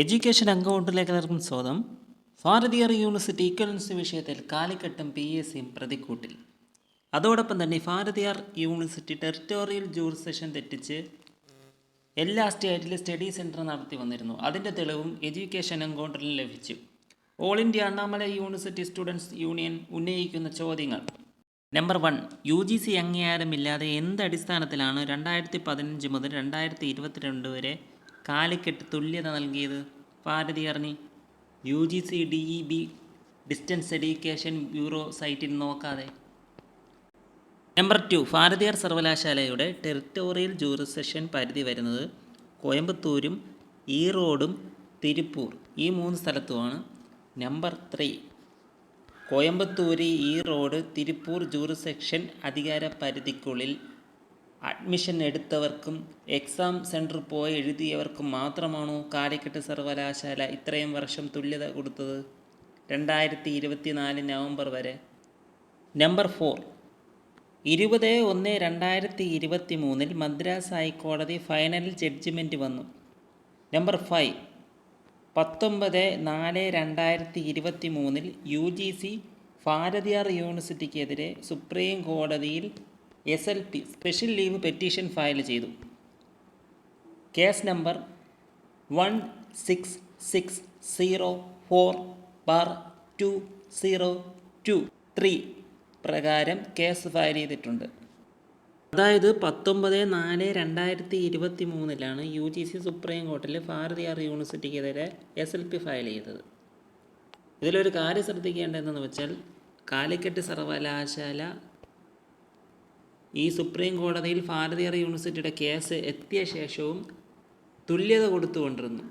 Education അക്കൗണ്ടിലേക്ക് എല്ലാവർക്കും സ്വാഗതം. ഭാരതീയർ യൂണിവേഴ്സിറ്റി ഇക്വലൻസ് വിഷയത്തിൽ കാലിക്കട്ടും പി എസ് സിയും പ്രതിക്കൂട്ടിൽ. അതോടൊപ്പം തന്നെ ഭാരതീയർ യൂണിവേഴ്സിറ്റി ടെറിട്ടോറിയൽ ജൂറിസെഷൻ തെറ്റിച്ച് എല്ലാ സ്റ്റേറ്റിലും സ്റ്റഡി സെന്റർ നടത്തി വന്നിരുന്നു. അതിന്റെ തെളിവും എഡ്യൂക്കേഷൻ എൻകൗണ്ടറിൽ ലഭിച്ചു. All India Annamalai university students union ഉന്നയിക്കുന്ന ചോദ്യങ്ങൾ. Number one U G C അംഗീകാരമില്ലാതെ എന്ത് അടിസ്ഥാനത്തിലാണ് രണ്ടായിരത്തി പതിനഞ്ച് മുതൽ രണ്ടായിരത്തി ഇരുപത്തിരണ്ട് വരെ കാലിക്കറ്റ് തുല്യത നൽകിയത് ഭാരതീയറിന് U G C D E B distance education bureau സൈറ്റിൽ നോക്കാതെ. നമ്പർ ടു ഭാരതീയർ സർവകലാശാലയുടെ ടെറിട്ടോറിയൽ ജൂറിസെഷൻ പരിധി വരുന്നത് കോയമ്പത്തൂരും ഈറോഡും തിരുപ്പൂർ. ഈ മൂന്ന് സ്ഥലത്തുമാണ് number three. Coimbatore Erode Tiruppur jurisdiction അധികാര പരിധിക്കുള്ളിൽ അഡ്മിഷൻ എടുത്തവർക്കും എക്സാം സെന്റർ പോയി എഴുതിയവർക്കും മാത്രമാണോ കാലിക്കറ്റ് സർവകലാശാല ഇത്രയും വർഷം തുല്യത കൊടുത്തത്? രണ്ടായിരത്തി ഇരുപത്തിനാല് നവംബർ വരെ. Number four. ഇരുപത് ഒന്ന് രണ്ടായിരത്തി ഇരുപത്തി മൂന്നിൽ മദ്രാസ് ഹൈക്കോടതി ഫൈനൽ ജഡ്ജിമെന്റ് വന്നു. Number five. പത്തൊമ്പത് നാല് രണ്ടായിരത്തി ഇരുപത്തി മൂന്നിൽ യു ജി സി ഭാരതിയാർ യൂണിവേഴ്സിറ്റിക്കെതിരെ സുപ്രീം കോടതിയിൽ S L T special leave petition file ചെയ്തു. Case number one six six zero four bar two zero two three പ്രകാരം കേസ് ഫയൽ ചെയ്തിട്ടുണ്ട്. അതായത് പത്തൊമ്പത് നാല് രണ്ടായിരത്തി ഇരുപത്തി മൂന്നിലാണ് യു ജി സി സുപ്രീം കോർട്ടിൽ ഭാരതിയാർ യൂണിവേഴ്സിറ്റിക്കെതിരെ എസ് എൽ പി ഫയൽ ചെയ്തത്. ഇതിലൊരു കാര്യം ശ്രദ്ധിക്കേണ്ടതെന്ന് വെച്ചാൽ കാലിക്കറ്റ് സർവകലാശാല ഈ സുപ്രീം കോടതിയിൽ ഭാരതീയർ യൂണിവേഴ്സിറ്റിയുടെ കേസ് എത്തിയ ശേഷവും തുല്യത കൊടുത്തുകൊണ്ടിരുന്നു.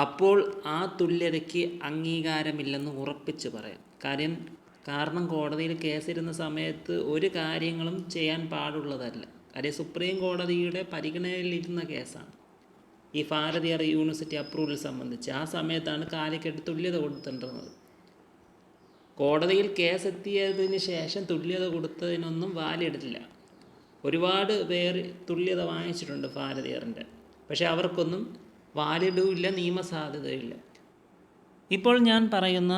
അപ്പോൾ ആ തുല്യതയ്ക്ക് അംഗീകാരമില്ലെന്ന് ഉറപ്പിച്ച് പറയാം. കാര്യം കാരണം കോടതിയിൽ കേസിരുന്ന സമയത്ത് ഒരു കാര്യങ്ങളും ചെയ്യാൻ പാടുള്ളതല്ല. കാര്യം സുപ്രീം കോടതിയുടെ പരിഗണനയിലിരുന്ന കേസാണ്. ഈ ഭാരതീയർ യൂണിവേഴ്സിറ്റി അപ്രൂവൽ സംബന്ധിച്ച് ആ സമയത്താണ് കാലിക്കറ്റ് തുല്യത കൊടുത്തിട്ടുള്ളത്. കോടതിയിൽ കേസ് എത്തിയതിന് ശേഷം തുല്യത കൊടുത്തതിനൊന്നും വാലെടുത്തില്ല ഒരുപാട് പേർ തുല്യത വാങ്ങിച്ചിട്ടുണ്ട് ഭാരതീയറിന്റെ. പക്ഷേ അവർക്കൊന്നും വാലിഡുമില്ല നിയമസാധ്യതയില്ല ഇപ്പോൾ ഞാൻ പറയുന്ന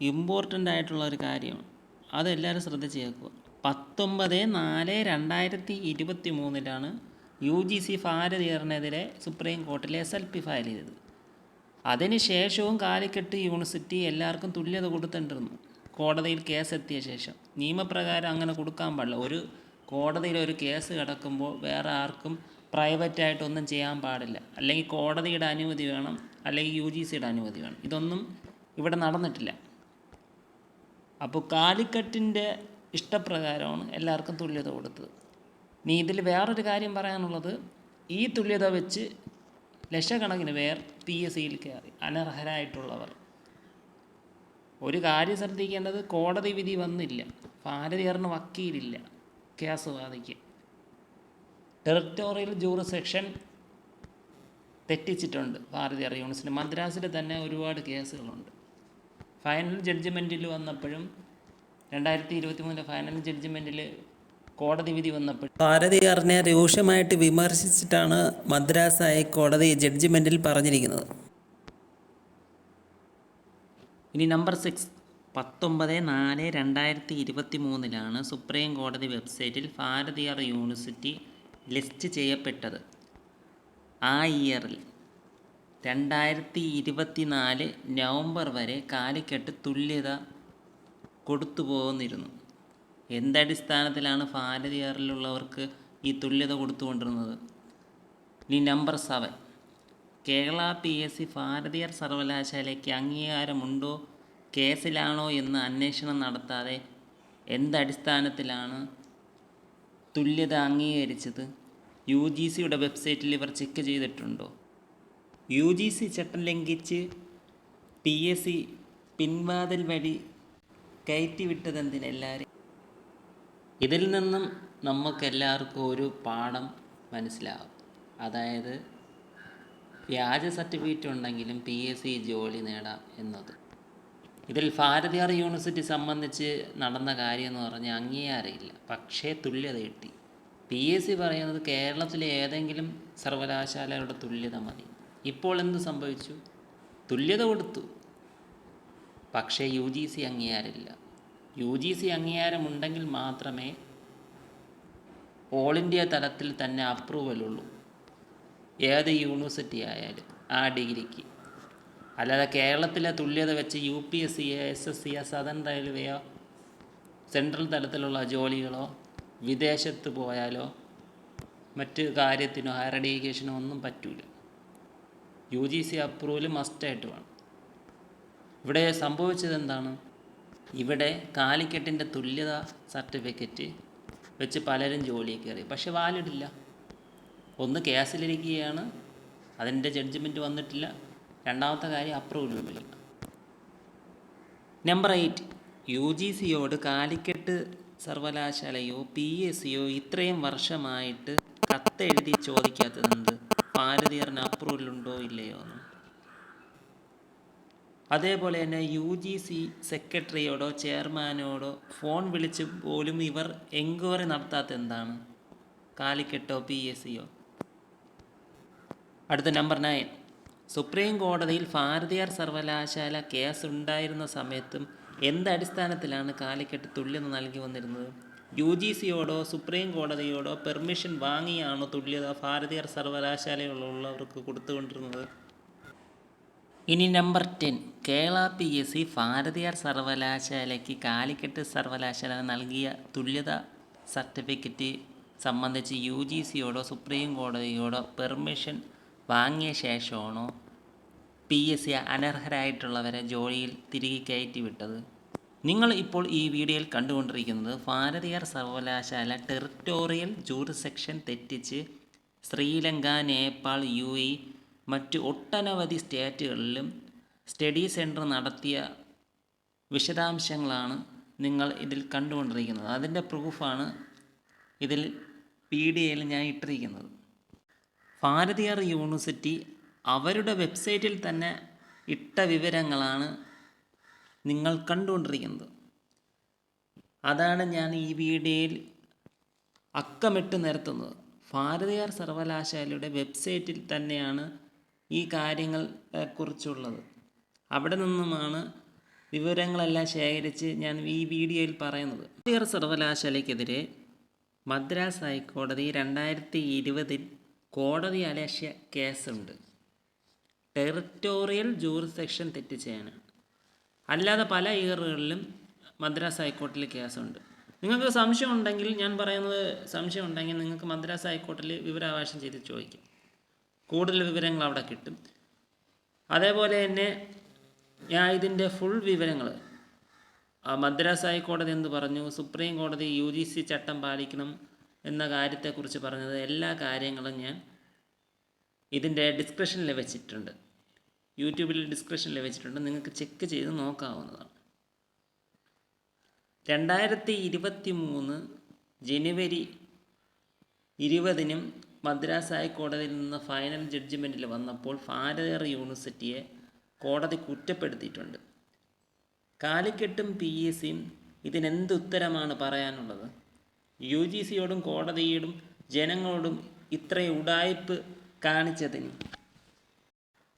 ഇമ്പോർട്ടന്റ് ആയിട്ടുള്ള ഒരു കാര്യമാണ് അതെല്ലാവരും ശ്രദ്ധിച്ച് കേൾക്കുക പത്തൊമ്പത് നാല് രണ്ടായിരത്തി ഇരുപത്തി മൂന്നിലാണ് യു ജി സി ഭാരതീയറിനെതിരെ സുപ്രീം കോർട്ടിൽ എസ് എൽ പി ഫയൽ ചെയ്തത്. അതിന് ശേഷവും കാലിക്കറ്റ് യൂണിവേഴ്സിറ്റി എല്ലാവർക്കും തുല്യത കൊടുത്തിട്ടിരുന്നു കോടതിയിൽ കേസ് എത്തിയ ശേഷം. നിയമപ്രകാരം അങ്ങനെ കൊടുക്കാൻ പാടില്ല. ഒരു കോടതിയിൽ ഒരു കേസ് കിടക്കുമ്പോൾ വേറെ ആർക്കും പ്രൈവറ്റായിട്ടൊന്നും ചെയ്യാൻ പാടില്ല. അല്ലെങ്കിൽ കോടതിയുടെ അനുമതി വേണം അല്ലെങ്കിൽ യു ജി സിയുടെ അനുമതി വേണം. ഇതൊന്നും ഇവിടെ നടന്നിട്ടില്ല. അപ്പോൾ കാലിക്കറ്റിന്റെ ഇഷ്ടപ്രകാരമാണ് എല്ലാവർക്കും തുല്യത കൊടുത്തത്. നീ ഇതിൽ വേറൊരു കാര്യം പറയാനുള്ളത് ഈ തുല്യത വെച്ച് ലക്ഷക്കണക്കിന് പേർ പി എസ് സിയിൽ കയറി അനർഹരായിട്ടുള്ളവർ. ഒരു കാര്യം ശ്രദ്ധിക്കേണ്ടത് കോടതി വിധി വന്നില്ല. ഭാരതീയറിന് വക്കീലില്ല. കേസ് വാദിക്കാൻ. ടെറിട്ടോറിയൽ ജൂറിസെക്ഷൻ തെറ്റിച്ചിട്ടുണ്ട് ഭാരതീയർ യൂണിവേഴ്സിറ്റി. മദ്രാസിൽ തന്നെ ഒരുപാട് കേസുകളുണ്ട്. ഫൈനൽ ജഡ്ജ്മെന്റിൽ വന്നപ്പോഴും രണ്ടായിരത്തി ഇരുപത്തി മൂന്നിലെ ഫൈനൽ ജഡ്ജ്മെന്റിൽ കോടതി വിധി വന്നപ്പോൾ ഭാരതീയറിനെ രൂക്ഷമായിട്ട് വിമർശിച്ചിട്ടാണ് മദ്രാസ് ഹൈക്കോടതി ജഡ്ജ്മെന്റിൽ പറഞ്ഞിരിക്കുന്നത്. ഇനി നമ്പർ സിക്സ് പത്തൊമ്പത് നാല് രണ്ടായിരത്തി ഇരുപത്തി മൂന്നിലാണ് സുപ്രീം കോടതി വെബ്സൈറ്റിൽ ഭാരതീയർ യൂണിവേഴ്സിറ്റി ലിസ്റ്റ് ചെയ്യപ്പെട്ടത്. ആ ഇയറിൽ രണ്ടായിരത്തി ഇരുപത്തി നാല് നവംബർ വരെ കാലിക്കെട്ട് തുല്യത കൊടുത്തു പോന്നിരുന്നു. എന്തടിസ്ഥാനത്തിലാണ് ഭാരതീയറിലുള്ളവർക്ക് ഈ തുല്യത കൊടുത്തുകൊണ്ടിരുന്നത്? ഇനി number seven Kerala P S C Bharathiar സർവകലാശാലയ്ക്ക് അംഗീകാരമുണ്ടോ? കേസിലാണോ എന്ന് അന്വേഷണം നടത്താതെ എന്തടിസ്ഥാനത്തിലാണ് തുല്യത അംഗീകരിച്ചത്? യു ജി സിയുടെ വെബ്സൈറ്റിൽ ഇവർ ചെക്ക് ചെയ്തിട്ടുണ്ടോ? യു ജി സി ചട്ടം ലംഘിച്ച് പി എസ് സി പിൻവാതിൽ വഴി കയറ്റിവിട്ടതെന്തിന് എല്ലാവരും? ഇതിൽ നിന്നും നമുക്കെല്ലാവർക്കും ഒരു പാഠം മനസ്സിലാകും. അതായത് വ്യാജ സർട്ടിഫിക്കറ്റ് ഉണ്ടെങ്കിലും പി എസ് സി ജോലി നേടാം എന്നത്. ഇതിൽ ഭാരതിയാർ യൂണിവേഴ്സിറ്റി സംബന്ധിച്ച് നടന്ന കാര്യം എന്ന് പറഞ്ഞാൽ അംഗീകാരമില്ല. പക്ഷേ തുല്യത കിട്ടി. പി എസ് സി പറയുന്നത് കേരളത്തിലെ ഏതെങ്കിലും സർവകലാശാലയുടെ തുല്യത മതി. ഇപ്പോൾ എന്ത് സംഭവിച്ചു? തുല്യത കൊടുത്തു. പക്ഷേ യു ജി സി അംഗീകാരമില്ല. യു ജി സി അംഗീകാരമുണ്ടെങ്കിൽ മാത്രമേ ഓൾ ഇന്ത്യ തലത്തിൽ തന്നെ അപ്രൂവൽ ഉള്ളൂ. ഏത് യൂണിവേഴ്സിറ്റി ആയാലും ആ ഡിഗ്രിക്ക്. അല്ലാതെ കേരളത്തിലെ തുല്യത വെച്ച് U P S C S S C Sadan റെയിൽവേയോ സെൻട്രൽ തലത്തിലുള്ള ജോലികളോ വിദേശത്ത് പോയാലോ മറ്റ് കാര്യത്തിനോ ഹയർ എഡ്യൂക്കേഷനോ ഒന്നും പറ്റൂല. യു ജി സി അപ്രൂവൽ മസ്റ്റായിട്ട് വേണം. ഇവിടെ സംഭവിച്ചത് എന്താണ്? ഇവിടെ കാലിക്കറ്റിന്റെ തുല്യത സർട്ടിഫിക്കറ്റ് വെച്ച് പലരും ജോലിയിൽ കയറി. പക്ഷെ വാലിഡില്ല. ഒന്ന് കേസിലിരിക്കുകയാണ്. അതിന്റെ ജഡ്ജ്മെന്റ് വന്നിട്ടില്ല. രണ്ടാമത്തെ കാര്യം അപ്രൂവലുമില്ല നമ്പർ എയ്റ്റ്. യു ജി സിയോട് കാലിക്കറ്റ് സർവകലാശാലയോ പി എസ് സിയോ ഇത്രയും വർഷമായിട്ട് കത്തെഴുതി ചോദിക്കാത്തത് എന്ത്? ഭാരതീയറിന് അപ്രൂവൽ ഉണ്ടോ ഇല്ലയോ എന്ന്. അതേപോലെ തന്നെ യു ജി സി സെക്രട്ടറിയോടോ ചെയർമാനോടോ ഫോൺ വിളിച്ച് പോലും ഇവർ എൻക്വയറി നടത്താത്ത എന്താണ്? കാലിക്കട്ടോ പി എസ് സിയോ? അടുത്ത നമ്പർ നയൻ. സുപ്രീം കോടതിയിൽ ഭാരതീയർ സർവകലാശാല കേസ് ഉണ്ടായിരുന്ന സമയത്തും എന്ത് അടിസ്ഥാനത്തിലാണ് കാലിക്കറ്റ് തുല്യത നൽകി വന്നിരുന്നത്? യു ജി സിയോടോ സുപ്രീം കോടതിയോടോ പെർമിഷൻ വാങ്ങിയാണോ തുല്യത ഭാരതീയർ സർവകലാശാലയിലുള്ളവർക്ക് കൊടുത്തുകൊണ്ടിരുന്നത്? ഇനി number ten Kerala P S C Bharathiar സർവകലാശാലയ്ക്ക് Calicut സർവകലാശാല നൽകിയ തുല്യത സർട്ടിഫിക്കറ്റ് സംബന്ധിച്ച് യു ജി സിയോടോ സുപ്രീം കോടതിയോടോ പെർമിഷൻ വാങ്ങിയ ശേഷമാണോ പി എസ് സി അനർഹരായിട്ടുള്ളവരെ ജോലിയിൽ തിരികെ കയറ്റി വിട്ടത് നിങ്ങൾ ഇപ്പോൾ ഈ വീഡിയോയിൽ കണ്ടുകൊണ്ടിരിക്കുന്നത് ഭാരതിയാർ സർവകലാശാല ടെറിട്ടോറിയൽ ജൂറിസെക്ഷൻ തെറ്റിച്ച് ശ്രീലങ്ക നേപ്പാൾ യു ഇ മറ്റ് ഒട്ടനവധി സ്റ്റേറ്റുകളിലും സ്റ്റഡി സെന്റർ നടത്തിയ വിശദാംശങ്ങളാണ് നിങ്ങൾ ഇതിൽ കണ്ടുകൊണ്ടിരിക്കുന്നത്. അതിന്റെ പ്രൂഫാണ് ഇതിൽ പി ഡി എയിൽ ഞാൻ ഇട്ടിരിക്കുന്നത്. ഭാരതീയർ യൂണിവേഴ്സിറ്റി അവരുടെ വെബ്സൈറ്റിൽ തന്നെ ഇട്ട വിവരങ്ങളാണ് നിങ്ങൾ കണ്ടുകൊണ്ടിരിക്കുന്നത്. അതാണ് ഞാൻ ഈ വീഡിയോയിൽ അക്കമിട്ട് നിരത്തുന്നത്. ഭാരതീയർ സർവകലാശാലയുടെ വെബ്സൈറ്റിൽ തന്നെയാണ് ഈ കാര്യങ്ങൾ കുറിച്ചുള്ളത്. അവിടെ നിന്നുമാണ് വിവരങ്ങളെല്ലാം ശേഖരിച്ച് ഞാൻ ഈ വീഡിയോയിൽ പറയുന്നത്. ഭാരതീയർ സർവകലാശാലയ്ക്കെതിരെ മദ്രാസ് ഹൈക്കോടതി രണ്ടായിരത്തി ഇരുപതിൽ കോടതി അലക്ഷ്യ കേസുണ്ട്. ടെറിട്ടോറിയൽ ജൂറിസെക്ഷൻ തെറ്റിച്ചയാണ്. അല്ലാതെ പല ഇയറുകളിലും മദ്രാസ് ഹൈക്കോർട്ടിൽ കേസുണ്ട്. നിങ്ങൾക്ക് സംശയം ഉണ്ടെങ്കിൽ ഞാൻ പറയുന്നത് സംശയം ഉണ്ടെങ്കിൽ നിങ്ങൾക്ക് മദ്രാസ് ഹൈക്കോർട്ടിൽ വിവരാവകാശം ചെയ്ത് ചോദിക്കാം. കൂടുതൽ വിവരങ്ങൾ അവിടെ കിട്ടും. അതേപോലെ തന്നെ ഞാൻ ഇതിന്റെ ഫുൾ വിവരങ്ങൾ മദ്രാസ് ഹൈക്കോടതി എന്ന് പറഞ്ഞു സുപ്രീം കോടതി യു ജി സി ചട്ടം പാലിക്കണം എന്ന കാര്യത്തെക്കുറിച്ച് പറഞ്ഞത് എല്ലാ കാര്യങ്ങളും ഞാൻ ഇതിന്റെ ഡിസ്ക്രിപ്ഷനിൽ വെച്ചിട്ടുണ്ട്. യൂട്യൂബിൽ ഡിസ്ക്രിപ്ഷനിൽ വെച്ചിട്ടുണ്ട്. നിങ്ങൾക്ക് ചെക്ക് ചെയ്ത് നോക്കാവുന്നതാണ്. രണ്ടായിരത്തി ഇരുപത്തി മൂന്ന് ജനുവരി ഇരുപതിനും മദ്രാസ് ഹൈക്കോടതിയിൽ നിന്ന് ഫൈനൽ ജഡ്ജ്മെന്റിൽ വന്നപ്പോൾ ഭാരതീയർ യൂണിവേഴ്സിറ്റിയെ കോടതി കുറ്റപ്പെടുത്തിയിട്ടുണ്ട്. കാലിക്കെട്ടും പി എ സിയും ഇതിനെന്ത് ഉത്തരമാണ് പറയാനുള്ളത്? യു ജി സിയോടും കോടതിയോടും ജനങ്ങളോടും ഇത്രയും ഉടായ്പ് കാണിച്ചതിന്.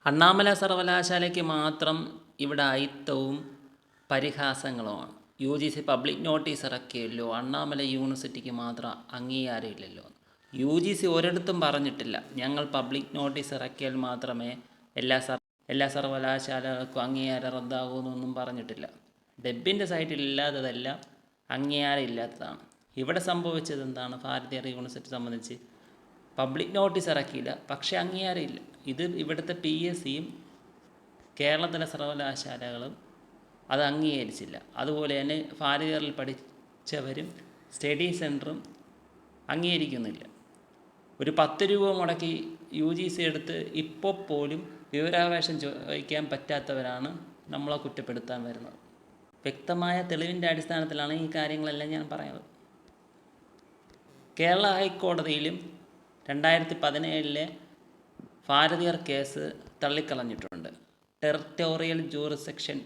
അണ്ണാമല സർവകലാശാലയ്ക്ക് മാത്രം ഇവിടെ അയിത്തവും പരിഹാസങ്ങളുമാണ്. U G C public notice ഇറക്കിയല്ലോ. Annamalai യൂണിവേഴ്സിറ്റിക്ക് മാത്രം അംഗീകാരമില്ലല്ലോ. യു ജി സി ഒരിടത്തും പറഞ്ഞിട്ടില്ല. ഞങ്ങൾ പബ്ലിക് നോട്ടീസ് ഇറക്കിയാൽ മാത്രമേ എല്ലാ സർ എല്ലാ സർവകലാശാലകൾക്കും അംഗീകാരം റദ്ദാകുമെന്നൊന്നും പറഞ്ഞിട്ടില്ല. ഡെബിന്റെ സൈറ്റിൽ ഇല്ലാത്തതെല്ലാം അംഗീകാരം ഇല്ലാത്തതാണ്. ഇവിടെ സംഭവിച്ചത് എന്താണ്? ഭാരതീയ യൂണിവേഴ്സിറ്റി സംബന്ധിച്ച് പബ്ലിക് നോട്ടീസ് ഇറക്കിയില്ല. പക്ഷേ അംഗീകാരം ഇല്ല. ഇത് ഇവിടുത്തെ പി എസ് സിയും കേരളത്തിലെ സർവകലാശാലകളും അത് അംഗീകരിച്ചില്ല. അതുപോലെ തന്നെ ഭാരതീയറിൽ പഠിച്ചവരും സ്റ്റഡി സെന്ററും അംഗീകരിക്കുന്നില്ല. ഒരു പത്ത് രൂപ മുടക്കി യു ജി സി എടുത്ത് ഇപ്പോൾ പോലും വിവരാവകാശം ചോദിക്കാൻ പറ്റാത്തവരാണ് നമ്മളെ കുറ്റപ്പെടുത്താൻ വരുന്നത്. വ്യക്തമായ തെളിവിന്റെ അടിസ്ഥാനത്തിലാണ് ഈ കാര്യങ്ങളെല്ലാം ഞാൻ പറയുന്നത്. കേരള ഹൈക്കോടതിയിലും രണ്ടായിരത്തി പതിനേഴിലെ ഭാരതീയർ കേസ് തള്ളിക്കളഞ്ഞിട്ടുണ്ട്. ടെറിട്ടോറിയൽ ജൂറിസെക്ഷൻ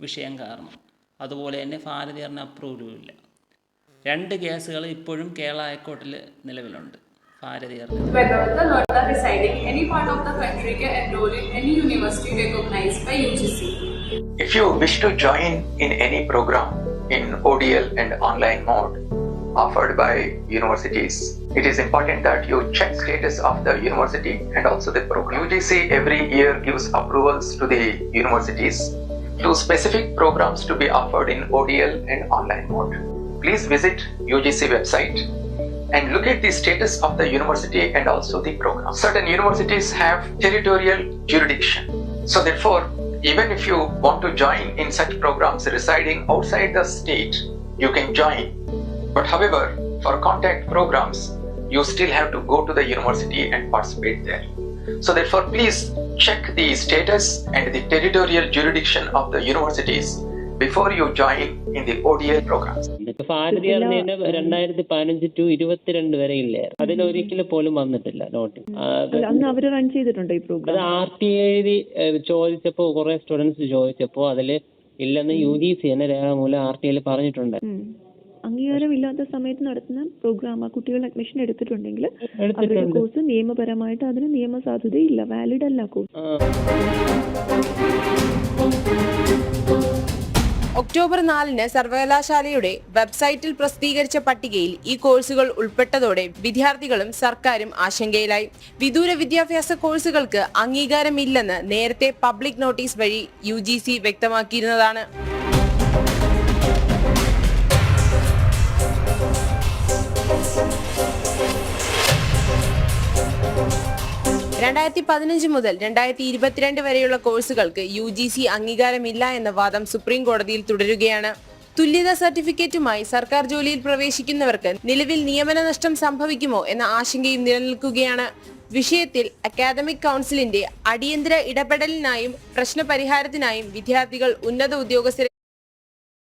വിഷയം കാരണം. അതുപോലെ തന്നെ ഭാരതീയറിന് അപ്രൂവലും ഇല്ല രണ്ട് കേസുകൾ ഇപ്പോഴും കേരള ഹൈക്കോർട്ടിൽ നിലവിലുണ്ട്. Whether the learner residing any part of the country can enroll in any university recognized by UGC. If you wish to join in any program in ODL and online mode offered by universities, it is important that you check status of the university and also the program. UGC every year gives approvals to the universities to specific programs to be offered in ODL and online mode. Please visit UGC website and look at the status of the university and also the program. Certain universities have territorial jurisdiction. So therefore, even if you want to join in such programs residing outside the state, you can join. But however, for contact programs, you still have to go to the university and participate there. So therefore, please check the status and the territorial jurisdiction of the universities before you join in the ODA programs. ഭാരതീയറിന് തന്നെ രണ്ടായിരത്തി പതിനഞ്ച് to ഇരുപത്തിരണ്ട് വരെ ഇല്ലേ? അതിലൊരിക്കലും പോലും വന്നിട്ടില്ല നോട്ടിൽ അവർ run ചെയ്തിട്ടുണ്ട് ഈ അത് പ്രോഗ്രാം ആർ ടി എഴുതി ചോദിച്ചപ്പോ കുറെ സ്റ്റുഡൻസ് ചോദിച്ചപ്പോ അതിൽ ഇല്ലെന്ന് യു ജി സി തന്നെ രേഖാമൂലം ആർ ടി ഐയിൽ പറഞ്ഞിട്ടുണ്ട്. അംഗീകാരം ഇല്ലാത്ത സമയത്ത് നടത്തുന്ന പ്രോഗ്രാം ആ കുട്ടികൾ അഡ്മിഷൻ എടുത്തിട്ടുണ്ടെങ്കിൽ അവരുടെ കോഴ്സ് നിയമപരമായിട്ട് അതിന് നിയമസാധുതയില്ല വാലിഡ് അല്ല കോഴ്സ്. ഒക്ടോബർ നാലിന് സർവകലാശാലയുടെ വെബ്സൈറ്റിൽ പ്രസിദ്ധീകരിച്ച പട്ടികയിൽ ഈ കോഴ്സുകൾ ഉൾപ്പെട്ടതോടെ വിദ്യാർത്ഥികളും സർക്കാരും ആശങ്കയിലായി. വിദൂര വിദ്യാഭ്യാസ കോഴ്സുകൾക്ക് അംഗീകാരമില്ലെന്ന് നേരത്തെ പബ്ലിക് നോട്ടീസ് വഴി യു വ്യക്തമാക്കിയിരുന്നതാണ്. രണ്ടായിരത്തി പതിനഞ്ച് മുതൽ രണ്ടായിരത്തി ഇരുപത്തിരണ്ട് വരെയുള്ള കോഴ്സുകൾക്ക് യു ജി സി അംഗീകാരമില്ല എന്ന വാദം സുപ്രീം കോടതിയിൽ തുടരുകയാണ്. തുല്യതാ സർട്ടിഫിക്കറ്റുമായി സർക്കാർ ജോലിയിൽ പ്രവേശിക്കുന്നവർക്ക് നിലവിൽ നിയമന നഷ്ടം സംഭവിക്കുമോ എന്ന ആശങ്കയും നിലനിൽക്കുകയാണ്. വിഷയത്തിൽ അക്കാദമിക് കൗൺസിലിന്റെ അടിയന്തര ഇടപെടലിനായും പ്രശ്നപരിഹാരത്തിനായും വിദ്യാർത്ഥികൾ ഉന്നത ഉദ്യോഗസ്ഥരെ